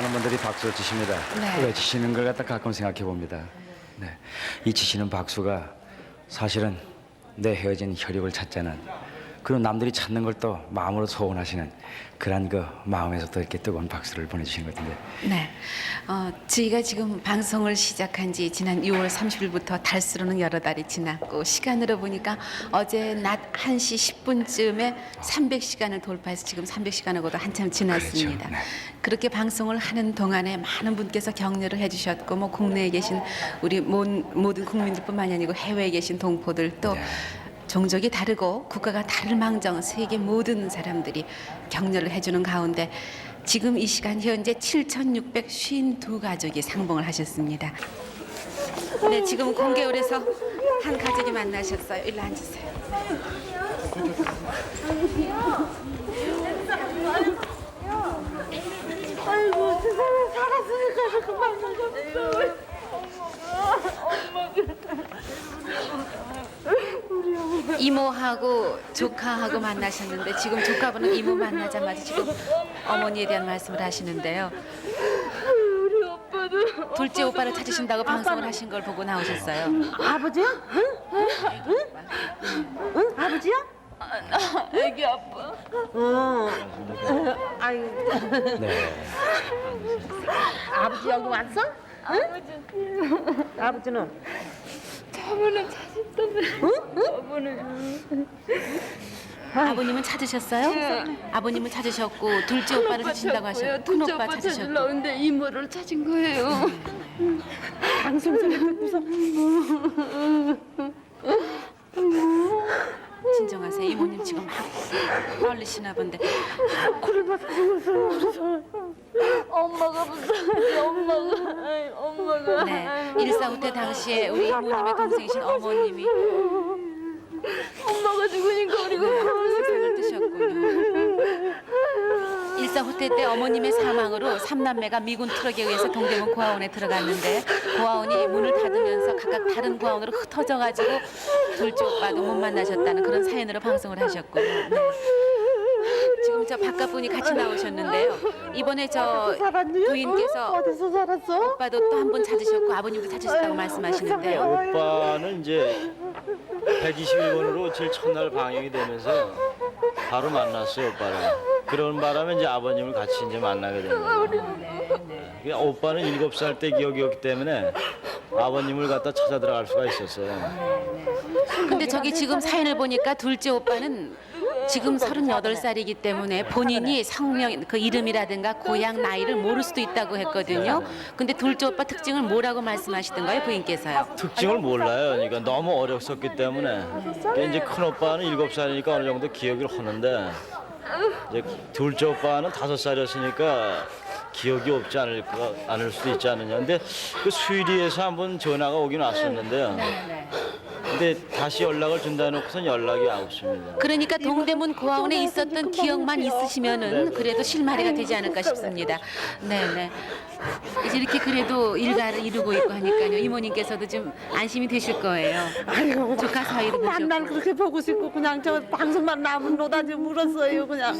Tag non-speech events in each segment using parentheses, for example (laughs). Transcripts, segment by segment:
많은 분들이 박수를 치십니다. 네. 왜 치시는 걸 갖다 가끔 생각해 봅니다. 네. 이 치시는 박수가 사실은 내 헤어진 혈육을 찾자는 그리고 남들이 찾는 걸 또 마음으로 소원하시는 그런 그 마음에서 또 이렇게 뜨거운 박수를 보내주시는 것 같은데 네. 어, 저희가 지금 방송을 시작한 지 지난 6월 30일부터 달수로는 여러 달이 지났고 시간으로 보니까 어제 낮 1시 10분쯤에 300시간을 돌파해서 지금 300시간하고도 한참 지났습니다. 그렇죠. 네. 그렇게 방송을 하는 동안에 많은 분께서 격려를 해주셨고 뭐 국내에 계신 우리 모든, 국민들뿐만이 아니고 해외에 계신 동포들도 네. 종족이 다르고 국가가 다를 망정 세계 모든 사람들이 격려를 해주는 가운데 지금 이 시간 현재 7,652가족이 상봉을 하셨습니다. 네, 지금 공개홀에서 한 가족이 만나셨어요. 일로 앉으세요. 아이고 세상에 살았으니까 이렇게 만나셨어. 이모하고 조카하고 만나셨는데 지금 조카분은 이모 만나자마자 지금 어머니에 대한 말씀을 하시는데요. 우리 오빠도 둘째 오빠를 찾으신다고 방송을 하신 걸 보고 나오셨어요. 아버지야? 응? 응? 응? 응? 아버지야? 애기 아빠. 어. 아유. 네. 아버지 여기 왔어? 응? 아버지는? 저분은 찾았던데. 저분은 아버님은 찾으셨어요? 아버님은 찾으셨고 둘째 오빠를 찾으신다고 하셨고 큰 오빠 찾으셨고 찾으려는데 이모를 찾은 거예요. 방송 소리 듣고서 진정하세요. 이모님 지금 막 떨리시나 본데 코를 죽었어요. 그래서 엄마가 무서워. 엄마가. 아이, 엄마가. 네, 일사후 때 당시에 우리 이모님의 동생이신 어머님이 엄마가 죽으니까 우리가 세상을 뜨셨군요. 일사후 때때 어머님의 사망으로 삼남매가 미군 트럭에 의해서 동대문 고아원에 들어갔는데 고아원이 문을 닫으면서 각각 다른 고아원으로 흩어져가지고 둘째 오빠도 못 만나셨다는 그런 사연으로 방송을 하셨고요. 네. 지금 저 바깥 분이 같이 나오셨는데요. 이번에 저 살았니? 부인께서 어? 어디서 살았어? 오빠도 또 한 분 찾으셨고 아버님도 찾으셨다고 말씀하시는데요. 오빠는 이제 121번으로 제일 첫날 방영이 되면서 바로 만났어요 오빠를. 그런 바람에 이제 아버님을 같이 이제 만나게 된 거예요. 그 오빠는 일곱 살 때 기억이었기 때문에 아버님을 갖다 찾아 들어갈 수가 있었어요. 근데 저기 지금 사연을 보니까 둘째 오빠는 지금 38살이기 때문에 본인이 성명 그 이름이라든가 고향 나이를 모를 수도 있다고 했거든요. 근데 둘째 오빠 특징을 뭐라고 말씀하시던가요, 부인께서요? 특징을 몰라요. 그러니까 너무 어렸었기 때문에 그러니까 이제 큰 오빠는 일곱 살이니까 어느 정도 기억을 하는데 이제 둘째 오빠는 다섯 살이었으니까 기억이 없지 않을 거 않을 수도 있지 않느냐. 근데 그 수리에서 한번 전화가 오긴 왔었는데요. 근데 다시 연락을 준다 해놓고선 연락이 없습니다. 그러니까 동대문 고아원에 있었던 기억만 있으시면은 그래도 실마리가 되지 않을까 싶습니다. 네네. 이제 이렇게 그래도 일가를 이루고 있고 하니까요. 이모님께서도 좀 안심이 되실 거예요. 아이고 조카 사이도 만날 보셨고. 그렇게 보고 싶고 그냥 저 방송만 나면 노다지 물었어요 그냥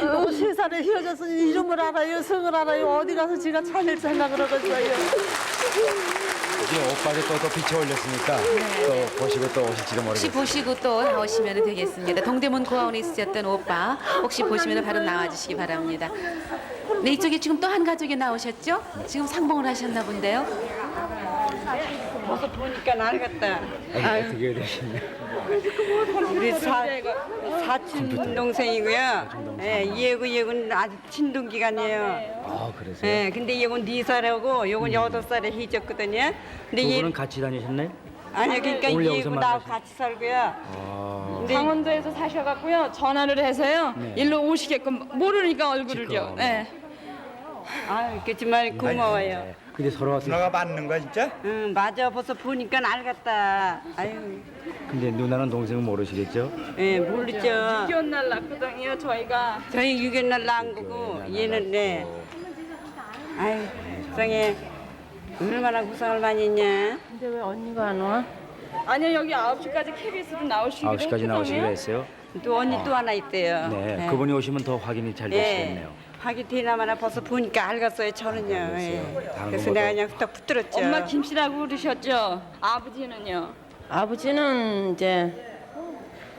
너무 세살에 헤어졌으니 이름을 알아요 성을 알아요 어디 가서 지가 찾을 생각을 하겠어요 지금 오빠가 또, 또 빛이 올렸으니까 또 보시고 또 오실지도 혹시 모르겠어요. 보시고 또 나오시면 되겠습니다. 동대문 고아원에 있으셨던 오빠 혹시 보시면 바로 나와주시기 바랍니다. 네 이쪽에 지금 또 한 가족이 나오셨죠? 지금 상봉을 하셨나 본데요. 벌써 보니까 알겠다. 어떻게 되시냐. 우리 사, 사친 동생이고요. 예, 얘고 얘고는 아주 친동 기간이에요. 아 그러세요? 예, 근데 얘고는 네 살하고 요건 여덟 살에 희졌거든요. 근데 두얘 분은 같이 다니셨나요? 아니요, 그러니까 오늘 여기서 얘고 나하고 만나신- 같이 살고요. 아, 근데 강원도에서 사셔갖고요. 전화를 해서요. 네. 일로 오시게끔 모르니까 얼굴을요. 지금. 네. 아, 그렇지만 고마워요. 네. 근데 서로 어떻게 누나가 맞는 거야 진짜? 응, 맞아. 벌써 보니까 알겠다. 아유, 근데 누나는 동생은 모르시겠죠? 예, 모르죠. 기억날 났거든요. 저희가 저희 유견날 낳은 거고 얘는 네. 아유, 세상에 얼마나 고생을 많이 했냐. 근데 왜 언니가 안 와? 아니요 여기 9시까지 KBS로 나오시기로 9시까지 나오시기로 했거든요. 했어요. 또 언니 또 하나 있대요. 네, 네. 그분이 오시면 더 확인이 잘 네. 되시겠네요. 하기 뒤나마나 벌써 보니까 알겠어요 저는요. 예. 다른 그래서 내가 그냥 후딱 붙들었죠. 엄마 김씨라고 그러셨죠? 아버지는요? 아버지는 이제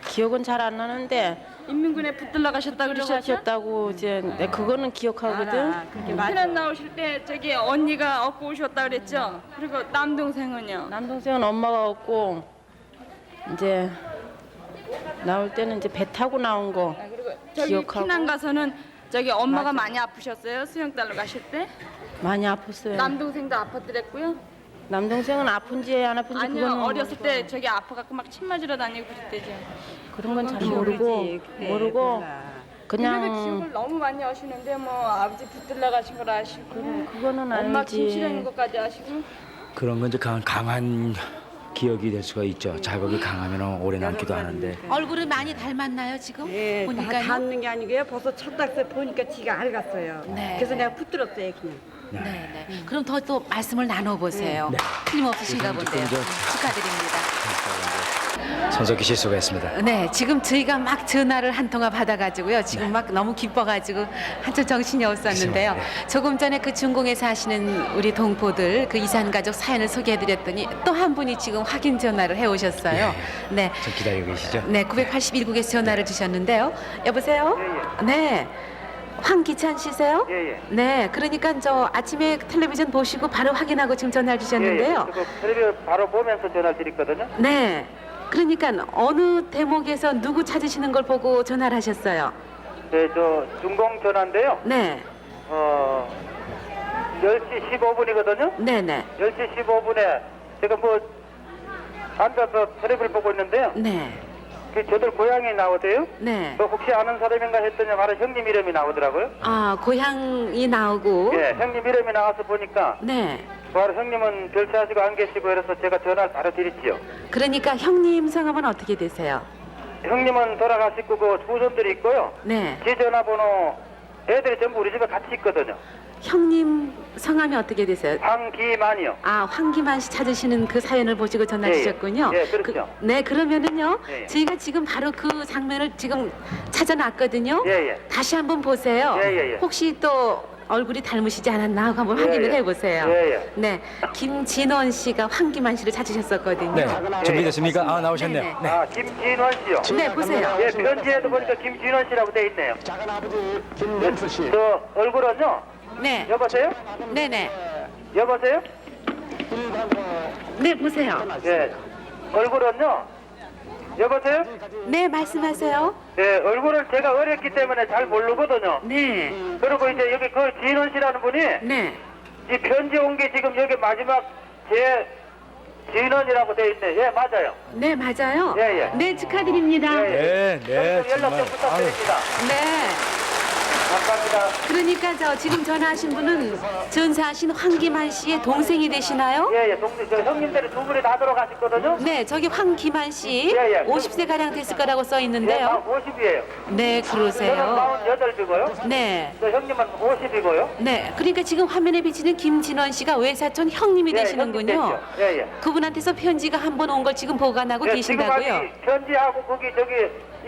기억은 잘 안 나는데 인민군에 붙들러 가셨다 그러셨죠? 들어가셨다고 이제 내 그거는 기억하거든. 알아. 그게 맞아. 피난 나오실 때 저기 언니가 업고 오셨다 그랬죠? 그리고 남동생은요? 남동생은 엄마가 없고 이제 나올 때는 이제 배 타고 나온 거 아, 그리고 저기 기억하고. 피난 가서는 저기 엄마가 많이 아프셨어요? 수영 달러 가실 때? 많이 아팠어요. 남동생도 아팠더랬고요? 남동생은 아픈지 안 아픈지 아니요 그거는 어렸을 모르고. 때 저기 아파갖고 막 침 맞으러 다니고 그랬대죠. 그런 건 잘 모르고 모르고. 그냥 그냥 기억을 너무 많이 하시는데 뭐 아버지 붙들러 가신 걸 아시고 그거는 엄마. 김씨라는 것까지 아시고 그런 건 이제 강한, 강한 기억이 될 수가 있죠. 자극이 강하면 오래 남기도 하는데. 얼굴을 많이 닮았나요 지금? 예, 다 보니까요. 닿는 게 아니고요. 벌써 첫 닥서 보니까 지가 알겠어요. 네. 그래서 내가 붙들었어요 그냥. 네, 네. 그럼 더 또 말씀을 나눠보세요. 틀림없으신가 본데요. 축하드립니다. 손석희 씨 수고했습니다. 네, 지금 저희가 막 전화를 한 통화 받아가지고요. 지금 막 너무 기뻐가지고 한참 정신이 없었는데요. 그렇죠. 조금 전에 그 중공에 사시는 우리 동포들 그 이산 가족 사연을 소개해드렸더니 또 한 분이 지금 확인 전화를 해오셨어요. 네. 좀 기다리고 계시죠? 네, 981국에서 전화를 주셨는데요. 여보세요? 네. 황기찬 씨세요? 예, 예. 네, 그러니까 저 아침에 텔레비전 보시고 바로 확인하고 지금 전화를 주셨는데요. 그 텔레비전 바로 보면서 전화 드렸거든요. 네. 그러니까 어느 대목에서 누구 찾으시는 걸 보고 전화를 하셨어요? 네, 저 중공 전화인데요. 네. 어, 10시 15분이거든요. 네, 네. 10시 15분에 제가 뭐 앉아서 텔레비를 보고 있는데요. 네. 그 저들 고향이 나오대요. 네. 그 혹시 아는 사람인가 했더니 바로 형님 이름이 나오더라고요. 아, 고향이 나오고 예, 형님 이름이 나와서 보니까 네. 바로 형님은 별세하시고 안 계시고 그래서 제가 전화를 바로 드렸지요. 그러니까 형님 성함은 어떻게 되세요? 형님은 돌아가시고 그 후손들이 있고요. 네. 제 전화번호 애들이 전부 우리 집에 같이 있거든요. 형님 성함이 어떻게 되세요? 황기만이요. 아, 황기만 씨 찾으시는 그 사연을 보시고 전화 예, 예. 주셨군요. 예, 그렇죠. 그, 네, 그러면은요. 예, 예. 저희가 지금 바로 그 장면을 지금 찾아놨거든요. 예, 예. 다시 한번 보세요. 예, 예, 예. 혹시 또 얼굴이 닮으시지 않았나 하고 한번 예, 확인을 예. 해보세요. 예, 예. 네, 김진원 씨가 황기만 씨를 찾으셨었거든요. 네. 준비됐습니까? 아, 나오셨네요. 네, 네. 아, 김진원 씨요. 네, 보세요. 예, 편지에도 보니까 김진원 씨라고 돼 있네요. 작은 아버지 김명수 씨. 저 얼굴은요. 네, 여보세요? 네, 네, 여보세요? 네, 보세요. 예. 얼굴은요. 여보세요? 네, 말씀하세요. 예, 얼굴을 제가 어렸기 때문에 잘 모르거든요. 네, 그리고 이제 여기 그 진원 씨라는 분이 네. 이 편지 온 게 지금 여기 마지막 제 진원이라고 돼 있네. 예, 맞아요. 네, 맞아요. 예, 예. 네, 축하드립니다. 예, 예. 네, 네, 좀 연락 좀 정말. 부탁드립니다. 네. 감사합니다. 그러니까 저 지금 전화하신 분은 전사하신 황기만 씨의 동생이 되시나요? 예, 예. 동생, 저 형님들이 두 분이 다 돌아가셨거든요. 네, 저기 황기만 씨 예, 예. 50세 가량 됐을 거라고 써 예, 있는데요. 50이에요. 네, 저는 그러세요. 48이고요. 네. 저 형님은 50이고요. 네, 그러니까 지금 화면에 비치는 김진원 씨가 외사촌 형님이 예, 되시는군요. 예, 예. 그분한테서 편지가 한 번 온 걸 지금 보관하고 예, 계신다고요? 아직 편지하고 거기 저기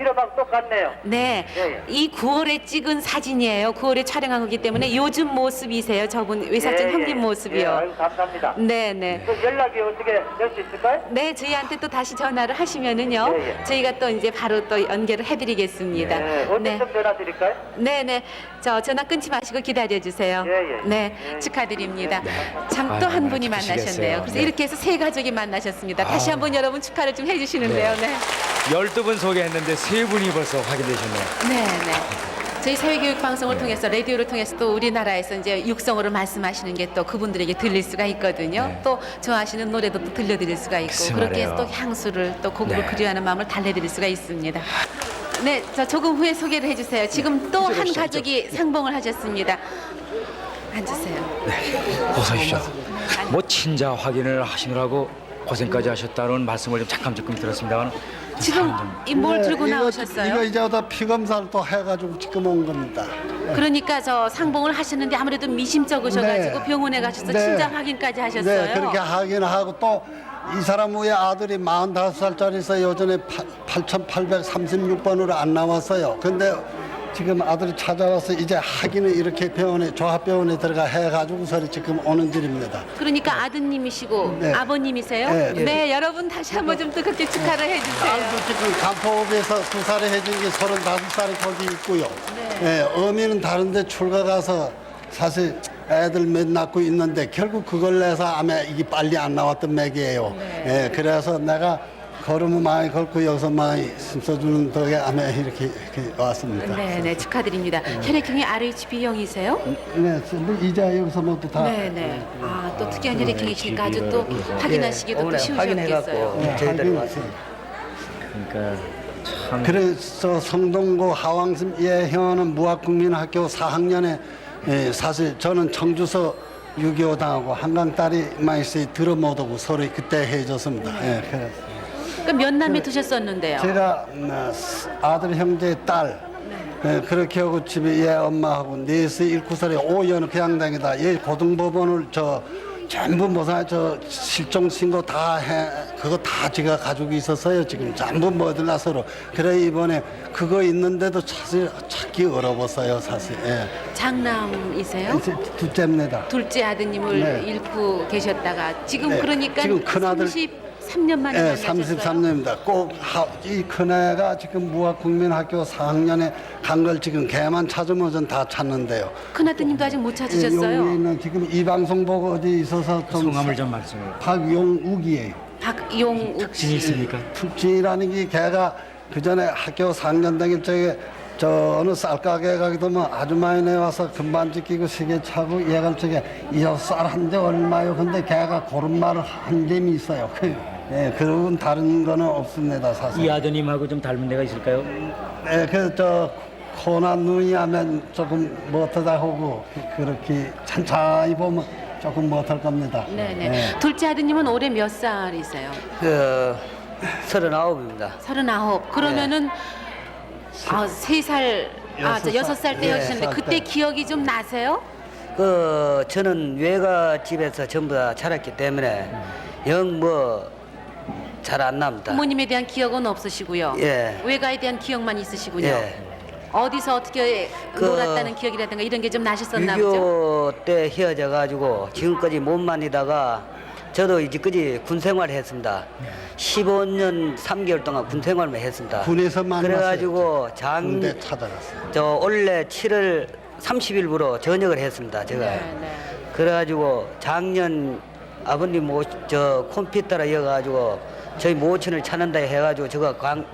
이름하고 똑같네요. 네, 예, 예. 이 9월에 찍은 사진이에요. 9월에 촬영한 거기 때문에 요즘 모습이세요. 저분 외사촌 예, 형님 예. 예, 모습이요. 아유, 감사합니다. 네, 네. 그 연락이 어떻게 될 수 있을까요? 네, 저희한테 또 다시 전화를 하시면은요. 예, 예. 저희가 또 이제 바로 또 연결을 해드리겠습니다. 네, 언제쯤 전화 드릴까요? 네, 네. 저 전화 끊지 마시고 기다려 주세요. 예, 예. 네, 예. 축하드립니다. 참 아유, 또한 정말 분이 기쁘시겠어요. 만나셨네요. 그래서 네. 이렇게 해서 세 가족이 만나셨습니다. 다시 아우. 한번 여러분 축하를 좀 해주시는데요. 네, 12분 소개했는데 세 분이 벌써 확인되셨네요. 네, 네. 저희 사회교육 방송을 통해서 라디오를 통해서 또 우리나라에서 이제 육성으로 말씀하시는 게 또 그분들에게 들릴 수가 있거든요. 네. 또 좋아하시는 노래도 또 들려드릴 수가 있고 그렇게 해서 또 말이에요. 향수를 또 곡으로 네. 그리워하는 마음을 달래드릴 수가 있습니다. 네, 저 조금 후에 소개를 해주세요. 지금 또 한 가족이 상봉을 하셨습니다. 앉으세요. 어서 오십시오. 뭐 친자 확인을 하시느라고 고생까지 하셨다는 말씀을 좀 잠깐 조금 들었습니다만 지금 이 뭘 들고 네, 이거, 나오셨어요? 이거 이제 다 피검사를 또 해가지고 지금 온 겁니다. 그러니까 저 상봉을 하셨는데 아무래도 미심쩍으셔가지고 네. 병원에 가셔서 네. 친자 확인까지 하셨어요. 네, 그렇게 하긴 하고 또 이 사람 후에 아들이 45살짜리서 요전에 8,836번으로 안 나왔어요. 근데 지금 아들이 찾아와서 이제 하기는 이렇게 병원에 조합병원에 들어가 해가지고서 지금 오는 길입니다. 그러니까 아드님이시고 네. 아버님이세요? 네. 네, 여러분 다시 한번 좀 뜨겁게 축하를 해주세요. 딸도 지금 간포읍에서 두 살에 해준 게 서른다섯 살에 거기 있고요. 예, 어미는 다른데 출가 가서 사실 애들 몇 낳고 있는데 결국 그걸 내서 아마 이게 빨리 안 나왔던 맥이에요. 예, 그래서 내가 걸음을 많이 걸고 여기서 많이 힘써주는 덕에 아마 이렇게, 이렇게 왔습니다. 네, 네, 축하드립니다. 혈액형이 RHB형이세요? 네, 뭐 이제 여기서 모두 다 네, 네. 아, 또 특이한 혈액형이시니까 아주 또 확인하시기도 또 쉬우셨겠어요. 네, 저희들이 왔습니다. 그러니까 참 그래서 성동고 하왕심 예현은 무학국민학교 4학년에 예, 사실 저는 청주서 6.25 당하고 한강 딸이 많이 있어요. 들어 못 오고 서로 그때 해줬습니다. 예, 그래서 그럼 몇 남매 두셨었는데요? 제가 음, 아들 형제 딸 예, 그렇게 하고 집에 얘 엄마하고 넷이 일곱 살에 오연 그냥 다니다 얘 고등법원을 저 전부 뭐사 저 실종 신고 다 해 그거 다 제가 가지고 있었어요 지금 전부 뭐들 나 서로 그래 이번에 그거 있는데도 사실 찾기 어려웠어요 사실 예. 장남이세요? 이제 둘째입니다. 둘째 아드님을 네. 잃고 계셨다가 지금 네, 그러니까 지금 큰아들- 33년 만에 예, 만나셨어요? 33년입니다. 꼭 이 큰애가 지금 무학국민학교 4학년에 간 걸 지금 걔만 찾으면 전 다 찾는데요. 큰아드님도 아직 못 예, 찾으셨어요? 여기는 지금 이 방송 보고 어디 있어서 좀 성함을 좀 말씀해. 박용욱이에요. 박용욱 씨. 있습니까? 특진이라는 게 걔가 그 전에 학교 4학년 다닐 적에 저 어느 쌀가게 가게 되면 아주머니네 와서 금반지 끼고 시계 차고 얘가 저게 이쌀 한 대 얼마요? 근데 걔가 그런 말을 한 점이 있어요. 그, (laughs) 예, 그런 다른 거는 없습니다 사실. 이 아드님하고 좀 닮은 데가 있을까요? 예, 그저 코나 눈이 하면 조금 못하다 하고 그렇게 천천히 보면 조금 못할 겁니다. 네네. 예. 둘째 아드님은 올해 몇 살이세요? 그 서른아홉입니다. 서른아홉. 그러면은 아, 세 살, 아, 저 여섯 여섯 살 살. 때 예, 하셨는데 살 그때 때. 기억이 좀 나세요? 그 저는 외가 집에서 전부 다 자랐기 때문에 영 뭐 잘 안 납니다. 부모님에 대한 기억은 없으시고요. 예. 외가에 대한 기억만 있으시군요. 예. 어디서 어떻게 그 놀았다는 기억이라든가 이런 게 좀 나셨었나 보죠? 유교 때 헤어져 가지고 지금까지 못 만나다가 저도 이제까지 군 생활을 했습니다. 15년 3개월 동안 군 생활만 했습니다. 군에서 만났어요. 그래가지고 장, 군대 찾아갔어요. 저 원래 7월 30일부로 전역을 했습니다. 제가. 네, 네. 그래가지고 작년 아버님 모, 저 컴퓨터라 이어가지고 저희 모친을 찾는다 해가지고 제가 관,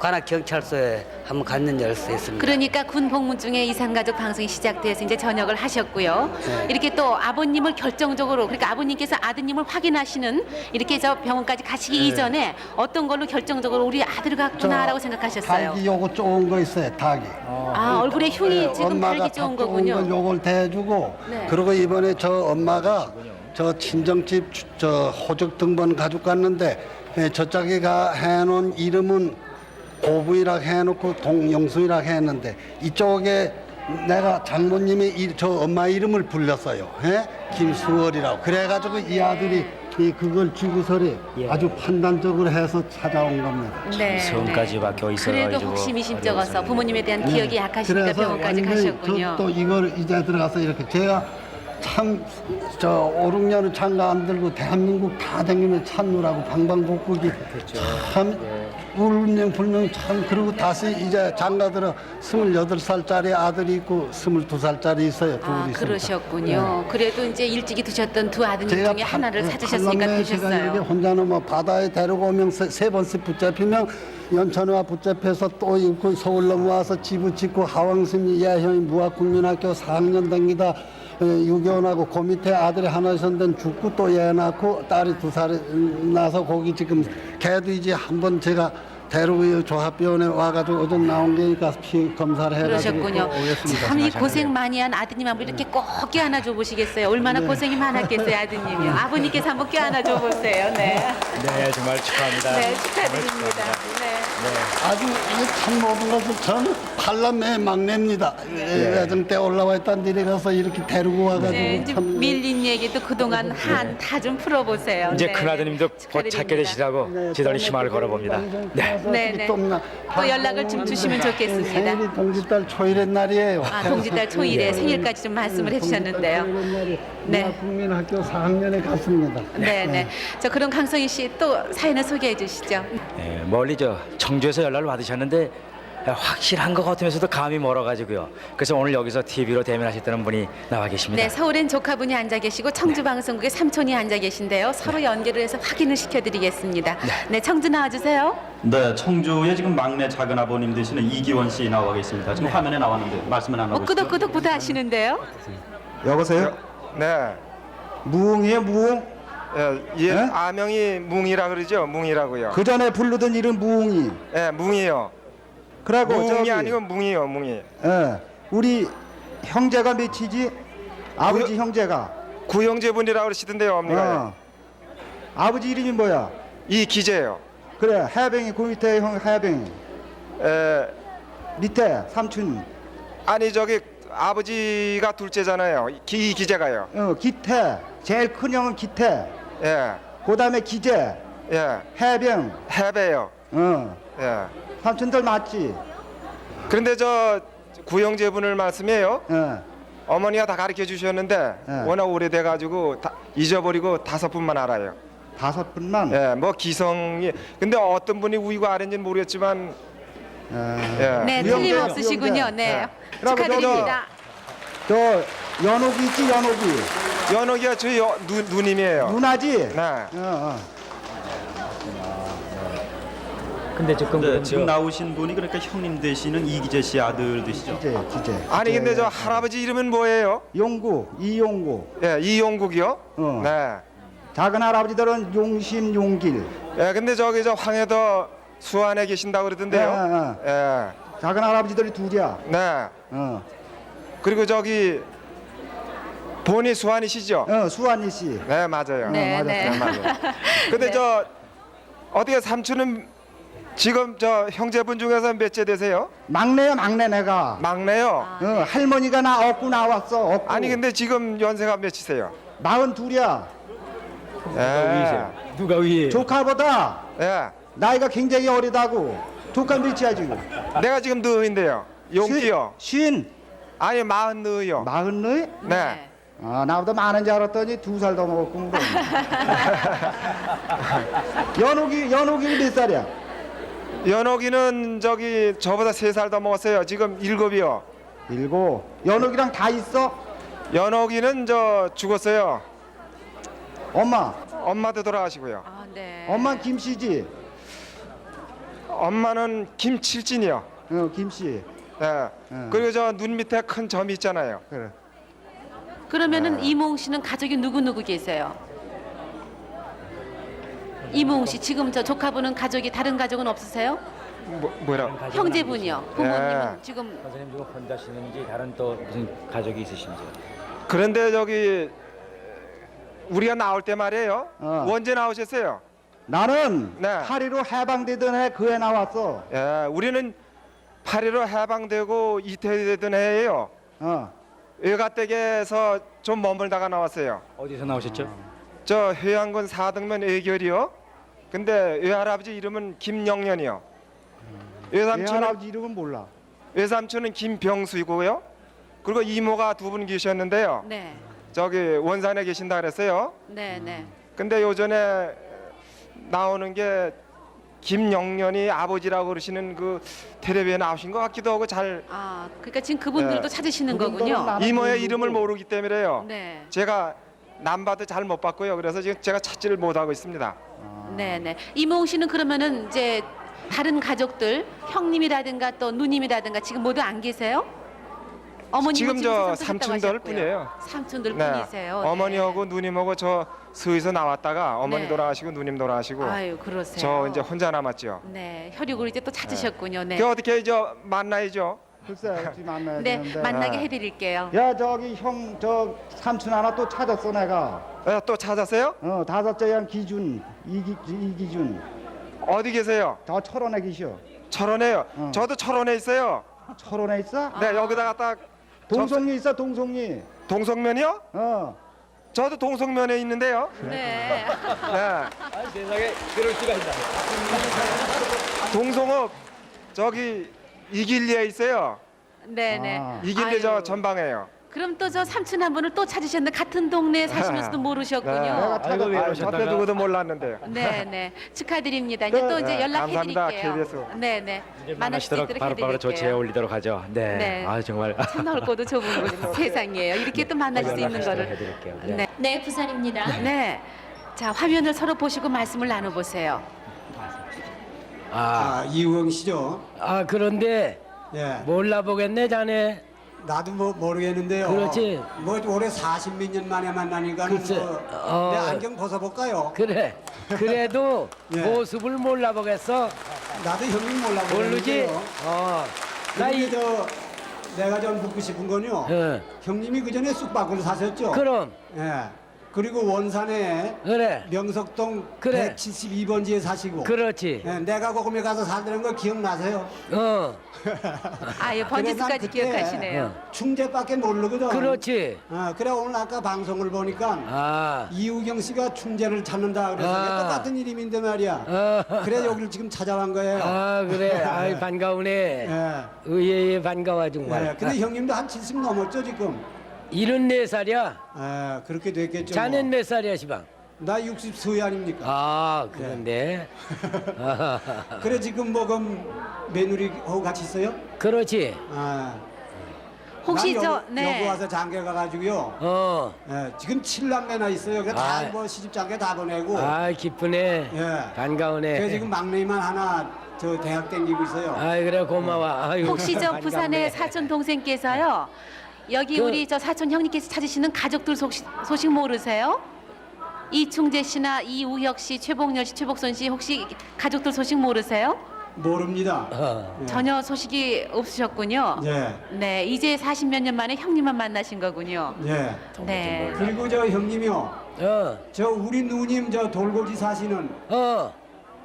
관악 경찰서에 한번 갔는 적이 있습니다. 그러니까 군 복무 중에 이산가족 방송이 시작돼서 이제 전역을 하셨고요. 네. 이렇게 또 아버님을 결정적으로 그러니까 아버님께서 아드님을 확인하시는 이렇게 저 병원까지 가시기 네. 이전에 어떤 걸로 결정적으로 우리 아들 같구나라고 생각하셨어요. 닭이 요거 좋은 거 있어요. 닭이. 아 얼굴에 흉이 예, 지금 엄마가 달기 좋은 닭 좋은 거군요. 거 요걸 대주고 네. 그리고 이번에 저 엄마가 저 친정집 주- 저 호적 등본 가지고 갔는데 예, 저쪽에가 해놓은 이름은 고부이라 해놓고 동영수이라 했는데 이쪽에 내가 장모님의 이, 저 엄마 이름을 불렀어요. 예? 김수월이라고. 그래가지고 이 아들이 이 그걸 주고서리 아주 판단적으로 해서 찾아온 겁니다. 네, 성까지 네. 박혀 있어 그래도 가지고 혹시 미심쩍어서 부모님에 대한 기억이 약하시니까 그래서 병원까지 완전히 가셨군요. 저, 또 이걸 이제 들어가서 이렇게 제가 참저 5, 6년은 장가 안 들고 대한민국 다 다니면 찾느라고 방방곡곡이 참 울명 불명 참 그리고 다시 이제 장가 들어 28살짜리 아들이 있고 22살짜리 있어요. 둘이 아 있습니다. 그러셨군요. 그래도 이제 일찍이 두셨던 두 아드님 제가 중에 하나를 판- 찾으셨으니까 판남매 제가 이렇게 되셨어요. 혼자는 뭐 바다에 데리고 오면 세, 세 번씩 붙잡히면 연천와 붙잡혀서 또 있고 서울 넘어와서 집을 짓고 하왕심 예형이 무학국민학교 4학년 다니다 유교원하고 그 밑에 아들이 하나 있었는데 죽고 또 얘 낳고 딸이 두 살 나서 거기 지금 걔도 이제 한번 제가 데리고 조합병원에 와가지고 어제 나온 게니까 피 검사를 해가지고 그러셨군요. 또 오겠습니다. 참이 고생 많이 한 아드님 한번 이렇게 꼭 껴안아 줘 보시겠어요? 얼마나 고생이 많았겠어요, 아드님이요. 아버님께서 한번 껴안아 줘 보세요. 네. 네, 정말 축하합니다. 네, 축하드립니다. 네. 아주 참 모든 것을 저는 팔남매 막내입니다. 예정 때 올라와 있던 데에 가서 이렇게 데리고 와가지고 네, 이제 참 밀린 얘기도 그동안 한 다 좀 풀어보세요. 이제 네. 큰아드님도 곧 찾게 축하드립니다. 되시라고 지도리 희망을 걸어봅니다. 네. 네, 네. 또 연락을 좀 주시면 좋겠습니다. 생일이 동짓달 초일의 날이에요. 아, 동짓달 초일에 생일까지 좀 말씀을 해주셨는데요. 네. 국민학교 4학년에 갔습니다. 네, 네. 자, 그럼 강성희 씨 또 사연을 소개해 주시죠. 예, 멀리 저 청주에서 연락을 받으셨는데 예, 확실한 것 같으면서도 감이 멀어가지고요. 그래서 오늘 여기서 TV로 대면하셨다는 분이 나와 계십니다. 네, 서울엔 조카분이 앉아 계시고 청주 방송국에 삼촌이 앉아 계신데요. 서로 연결을 해서 확인을 시켜드리겠습니다. 네, 청주 나와주세요. 네, 청주의 지금 막내 작은 아버님 되시는 이기원 씨 나와 계십니다. 지금 화면에 나왔는데 말씀을 안뭐 하고 있죠? 끄덕끄덕부터 하시는데요. 여보세요? 네. 무웅이에요, 무웅? 예, 예 네? 아명이 뭉이라 그러죠. 뭉이라고요. 그 전에 부르던 이름 무웅이. 예, 뭉이요. 그러고 뭉이 저기, 아니고 뭉이요, 뭉이. 예, 우리 형제가 몇이지? 아버지 형제가. 구형제분이라고 그러시던데요, 어머니가. 어. 아버지 이름이 뭐야? 이 기재요. 그래, 해병이 그 밑에 형 해병이. 에, 밑에 삼촌. 아니 저기 아버지가 둘째잖아요. 기 기재가요. 어, 기태. 제일 큰 형은 기태. 예, 그다음에 기재. 예. 해병. 해배요. 어. 예. 삼촌들 맞지? 그런데 저 구형제분을 말씀해요. 어. 어머니가 다 가르쳐 주셨는데 예. 워낙 오래돼 가지고 잊어버리고 다섯 분만 알아요. 다섯 분만. 예, 뭐 기성이 근데 어떤 분이 우이고 아는지는 모르겠지만 어. 예. 네, 구형제, 틀림없으시군요. 구형제. 네, 그러고 축하드립니다. 저 연옥이 있지, 연옥이. 연옥이가 저희 여- 누, 누님이에요. 누나지? 네. 어, 어. 근데 지금 네, 지금 나오신 분이 그러니까 형님 되시는 이기재 씨 아들 되시죠? 기재, 기재. 아니 근데 저. 할아버지 이름은 뭐예요? 용구, 이용구. 예, 이용국이요. 어. 네. 작은 할아버지들은 용심, 용길. 예, 근데 저기 저 황해도 수안에 계신다고 그러던데요. 예, 예. 작은 할아버지들이 둘이야. 네. 어, 그리고 저기 본이 수안이시죠? 어 수환이 씨. 네, 맞아요. 네, 맞았어요. 네. 네, 맞아요. (laughs) 근데 네. 저 어떻게 삼촌은 지금 저 형제분 중에서 몇째 되세요? 막내야, 막내 내가. 막내요. 아, 어, 네. 할머니가 나 얻고 나왔어. 얻고. 아니 근데 지금 연세가 몇이세요? 마흔 둘이야. 예. 누가 위에? 조카보다 예. 나이가 굉장히 어리다고. 조카 몇이야 지금? 내가 지금 너인데요. 용기요. 쉰. 아니 마흔 너요. 마흔 너희? 네. 아, 나보다 많은 줄 알았더니 두 살 더 먹었군 그럼. (laughs) 연옥이 연옥이 몇 살이야? 연옥이는 저기 저보다 세 살 더 먹었어요. 지금 일곱이요. 일곱. 연옥이랑 다 있어? 연옥이는 저 죽었어요. 엄마. 엄마도 돌아가시고요. 아, 네. 엄마 김씨지. 엄마는 김칠진이요. 어, 김씨. 예. 음. 그리고 저 눈 밑에 큰 점이 있잖아요. 그래. 그러면은 네. 이모웅 씨는 가족이 누구 누구 계세요? 이모웅 씨 지금 저 조카분은 가족이 다른 가족은 없으세요? 뭐, 뭐라? 형제분이요. 부모님은 예. 지금 선생님 지금 혼자 시는지 다른 또 무슨 가족이 있으신지. 그런데 저기 우리가 나올 때 말이에요. 어. 언제 나오셨어요? 나는 네. 파리로 해방되던 해 그해 나왔어. 예, 우리는 8.15 해방되고 이태되던 해예요. 어. 외가댁에서 좀 머물다가 나왔어요. 어디서 나오셨죠? 저 회양군 사등면 애결이요. 근데 외할아버지 이름은 김영년이요. 내 외삼촌은 할아버지 이름은 몰라. 외삼촌은 김병수이고요. 그리고 이모가 두 분 계셨는데요. 네, 저기 원산에 계신다 그랬어요. 네, 네. 근데 요전에 나오는 게 김영년이 아버지라고 그러시는 그 텔레비에 나오신 것 같기도 하고 잘 아, 그러니까 지금 그분들도 네. 찾으시는 그분들은 거군요. 이모의. 이름을 모르기 때문에요. 네, 제가 남봐도 잘 못 봤고요. 그래서 지금 제가 찾지를 못하고 있습니다. 네, 네. 이모웅 씨는 그러면은 이제 다른 가족들 형님이라든가 또 누님이라든가 지금 모두 안 계세요? 어머님은 지금 저 삼촌 삼촌들. 뿐이에요. 삼촌들 네. 뿐이세요. 어머니하고 누님하고 저 서에서 나왔다가 어머니 네. 돌아가시고 누님 돌아가시고 네. 아유, 그러세요. 저 이제 혼자 남았죠. 네, 혈육을 이제 또 찾으셨군요. 네. 그 어떻게 저 만나야죠? 글쎄, 어떻게 만나야 네, 되는데. 만나게 해드릴게요. 야, 저기 형, 저 삼촌 하나 또 찾았어 내가. 어, 또 찾았어요? 어, 다섯째 양 기준, 이기, 이기준. 어디 계세요? 저 철원에 계셔. 철원에요. 어. 저도 철원에 있어요. 철원에 있어? 네, 여기다가 딱 동성리 있어, 동성리. 동성면이요? 어, 저도 동성면에 있는데요. 네. 네. 세상에 그럴 수가 있다. 동성읍 저기 이길리에 있어요. 네네. 이길리 저 아유. 전방에요. 그럼 또 저 삼촌 한 분을 또 찾으셨는데 같은 동네에 사시면서도 모르셨군요. 아, 저때 누구도 몰랐는데요. 네네 축하드립니다. 이제 또 이제 네, 연락해드릴게요. 감사합니다, KBS. 네네 이제 만날 수 만나시도록 있도록 바로바로 조치해. 올리도록 하죠. 네. 네. 아 정말 참 넓고도 좁은 곳 세상이에요. 이렇게 또 만날 수 있는 연락하시도록 거를. 해드릴게요. 네. 네, 부산입니다. 네. 자 화면을 서로 보시고 말씀을 나눠 보세요. 아, 이우영 씨죠? 아 그런데 예. 몰라 보겠네 자네. 나도 뭐 모르겠는데요. 그렇지. 뭐 올해 40몇 년 만에 만나니까 글쎄, 뭐, 어. 내 안경 벗어볼까요? 그래. 그래도 (laughs) 예. 모습을 몰라 보겠어. 나도 형님 몰라 모르지. 어. 나 이. 저 내가 좀 묻고 싶은 건요. 예. 형님이 그 전에 쑥박을 사셨죠? 그럼. 예. 그리고 원산에 그래. 명석동 그래. 172번지에 사시고. 그렇지. 예, 내가 거기에 가서 살던 거 기억나세요? 어. (laughs) 아유 번지수까지 기억하시네요. 충재밖에 모르거든. 그렇지. 어, 그래 오늘 아까 방송을 보니까 아. 이우경 씨가 충재를 찾는다 그래서 아. 이게 똑같은 이름인데 말이야. 어. (laughs) 그래 여기를 지금 찾아간 거예요. 아 그래. 아이 (laughs) 반가우네. 예. 의외에 반가워 정말. 예, 근데 형님도 한 70 넘었죠 지금. 74 살이야. 아 그렇게 됐겠죠. 자넨 뭐. 몇 살이야 시방? 나 60세 아닙니까? 아 그런데. (laughs) 그래 지금 뭐금 며느리 하고 같이 있어요? 그렇지. 아. 혹시 난 저 여기, 네. 여기 와서 장가 가가지고요. 어. 예, 지금 칠남매나 있어요. 그래 아. 다뭐 시집 장가 다 보내고. 아 기쁘네. 예. 반가우네. 그래 지금 막내만 하나 저 대학 다니고 있어요. 아이 그래 고마워. 아유, 혹시 저 (laughs) 반갑네. 부산의 사촌 동생께서요. 여기 그- 우리 저 사촌 형님께서 찾으시는 가족들 소식, 소식 모르세요? 이충재 씨나 이우혁 씨, 최복열 씨, 최복선 씨 혹시 가족들 소식 모르세요? 모릅니다. 어. 예. 전혀 소식이 없으셨군요. 예. 네, 이제 40몇 년 만에 형님만 만나신 거군요. 예. 네. 그리고 저 형님이요. 어. 저 우리 누님 저 돌고지 사시는 어.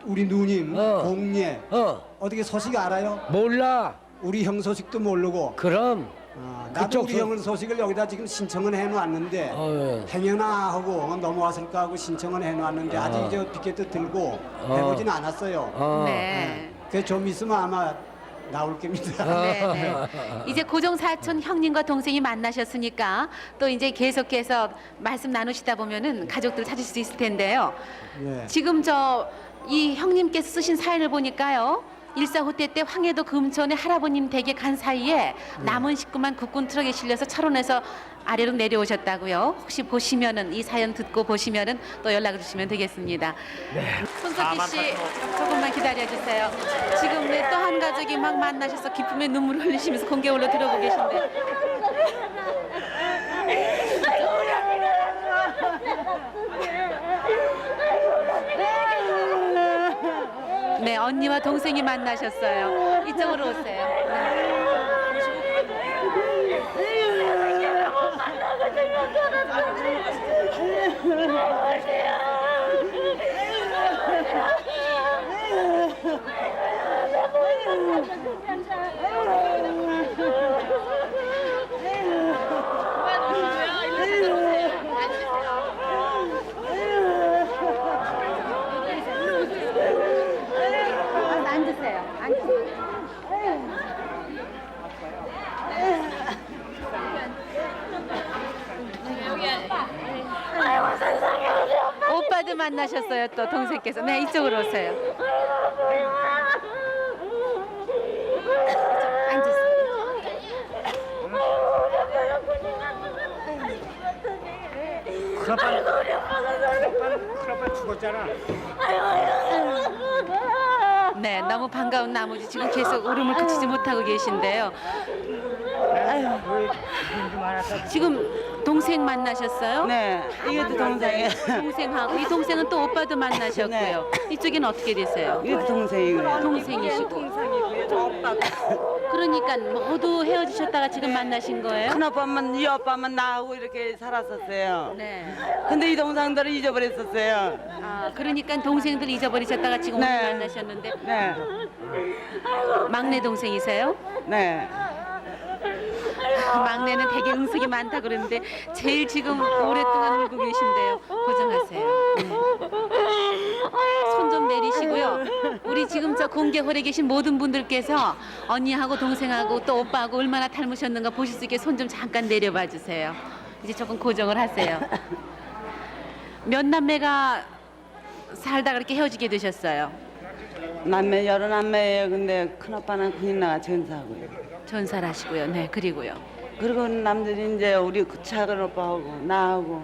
우리 누님 어. 공예 어. 어떻게 소식 알아요? 몰라. 우리 형 소식도 모르고. 그럼. 어, 나도 그쪽 우리 소- 형을 소식을 여기다 지금 신청은 해놓았는데 어. 행여나 하고 넘어왔을까 하고 신청은 해놓았는데 어. 아직 저 티켓도 들고 어. 해보진 않았어요. 어. 네. 그래서 좀 있으면 아마 나올 겁니다. 네, 네. (laughs) 이제 고정 사촌 형님과 동생이 만나셨으니까 또 이제 계속해서 말씀 나누시다 보면은 가족들 찾을 수 있을 텐데요. 예. 지금 저 이 형님께서 쓰신 사연을 보니까요. 일사후퇴 때 황해도 금천에 할아버님 댁에 간 사이에 남은 식구만 국군 트럭에 실려서 철원에서 아래로 내려오셨다고요. 혹시 보시면은 이 사연 듣고 보시면은 또 연락을 주시면 되겠습니다. 손석희 씨 조금만 기다려 주세요. 지금 네, 또한 가족이 막 만나셔서 기쁨의 눈물을 흘리시면서 공개홀로 들어오고 계신데. (laughs) 네, 언니와 동생이 만나셨어요. 이쪽으로 오세요. 앉으세요. 오빠도 만나셨어요 또 동생께서. 네 이쪽으로 오세요. 네 너무 반가운 나머지 지금 계속 울음을 그치지 못하고 계신데요. 지금 동생 만나셨어요? 네, 이것도 동생이에요. 동생하고 이 동생은 또 오빠도 만나셨고요. 이쪽엔 어떻게 되세요? 이것도 동생이고요. 동생이시고. 그러니까 모두 헤어지셨다가 지금 만나신 거예요? 큰 오빠만 이 오빠만 나하고 이렇게 살았었어요. 네. 근데 이 동생들은 잊어버렸었어요. 아, 그러니까 동생들 잊어버리셨다가 지금 오늘 네. 만나셨는데 네, 막내 동생이세요? 네. 막내는 되게 응석이 많다 그러는데 제일 지금 오랫동안 울고 계신데요. 고정하세요. 손 좀 내리시고요. 우리 지금 저 공개홀에 계신 모든 분들께서 언니하고 동생하고 또 오빠하고 얼마나 닮으셨는가 보실 수 있게 손 좀 잠깐 내려봐 주세요. 이제 조금 고정을 하세요. 몇 남매가 살다 그렇게 헤어지게 되셨어요? 남매 여러 남매예요. 근데 큰 오빠는 군인 나가 전사하고요. 전사를 하시고요. 네, 그리고요. 그리고 남들이 이제 우리 그 작은 오빠하고 나하고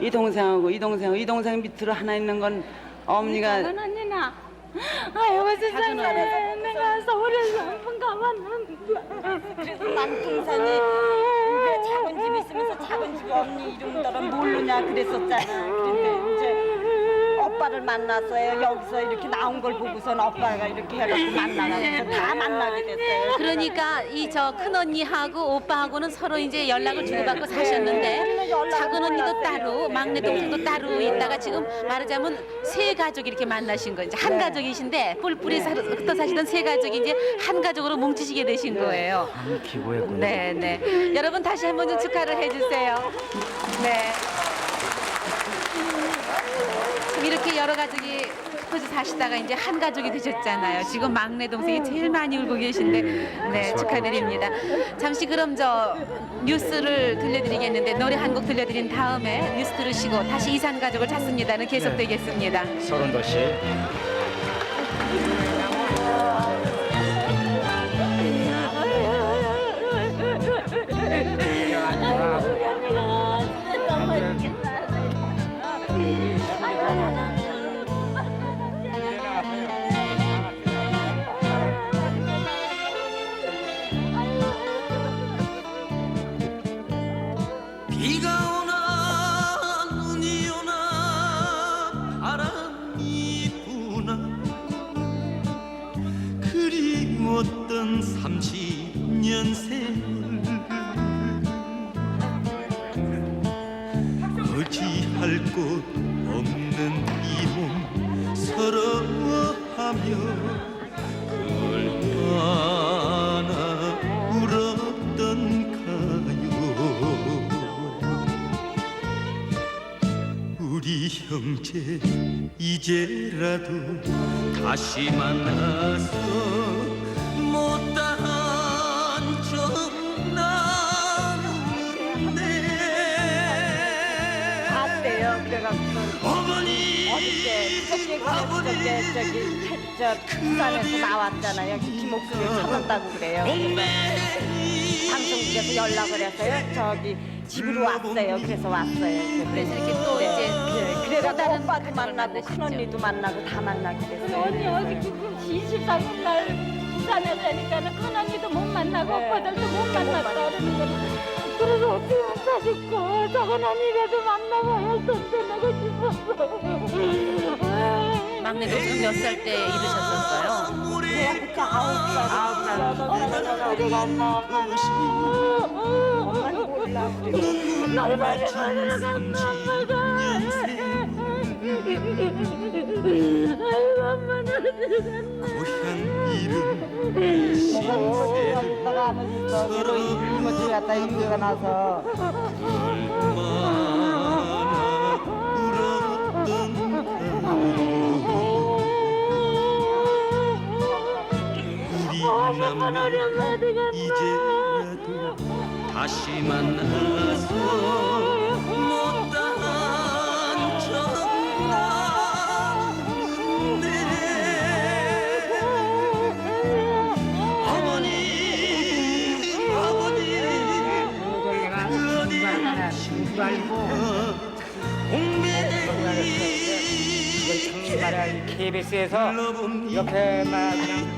이 동생하고 이 동생하고 이 동생 밑으로 하나 있는 건 어머니가 작은 언니나. 아이고 세상에. 내가 서울에서 한 번 가봤는데. 그래서 남동생이 왜 작은 집 있으면서 작은 집이 없니 이름들은 모르냐 그랬었잖아. 근데 이제 오빠를 만났어요. 여기서 이렇게 나온 걸 보고선 오빠가 이렇게 해갖고 만나가지고 다 만나게 됐어요. 그러니까 이 저 큰 언니하고 오빠하고는 서로 이제 연락을 주고받고 사셨는데 작은 언니도 따로 막내 동생도 따로 있다가 지금 말하자면 세 가족이 이렇게 만나신 거예요. 이제 한 가족이신데 뿔뿔이 사- 흩어 사시던 세 가족이 이제 한 가족으로 뭉치시게 되신 거예요. 기고했군요. 네, 네. 여러분 다시 한번 좀 축하를 해주세요. 네. 이렇게 여러 가족이 흩어져 사시다가 이제 한 가족이 되셨잖아요. 지금 막내 동생이 제일 많이 울고 계신데, 네 축하드립니다. 잠시 그럼 저 뉴스를 들려드리겠는데 노래 한 곡 들려드린 다음에 뉴스 들으시고 다시 이산 가족을 찾습니다는 계속되겠습니다. 서른도 씨. 비가 오나 눈이 오나 바람이 부나. 그리웠던 30년 세월 어찌할 곳 없는 이 몸 서러워하며 형제 이제라도 다시 만나서 못다한 적 나는데 갔대요. 그래갖고 어머니 저께 저기 태- 저 부산에서 나왔잖아요. 김옥수를 찾았다고 그래요. 방송국에서 연락을 해서요. 저기 집으로 왔어요. 그래서 왔어요. 그래서 이렇게 또 네. 이제 네. 그래서 다른 오빠도 만나고 큰 언니도 만나고 다 만나게 됐어요. 언니 어디 지금 23일 날 부산에 되니까는 큰 언니도 못 만나고 오빠들도 못 만났다 그러는 거요 그래서 어떻게 하실까 작은 언니라도 만나봐야 선전하고 싶었어. 막내 동생 몇 살때 잃으셨었어요? 그때 아홉 살? 엄마는 몰라. 날 아이고 엄마는? 고향 이름 신세 아버지도 서로 이모집 갔다 인기가 나서 남매 이제라도 다시 만나서 못다한 적 나는데 어머니 아버지 그 어디 공백이 KBS에서 이렇게 막 그냥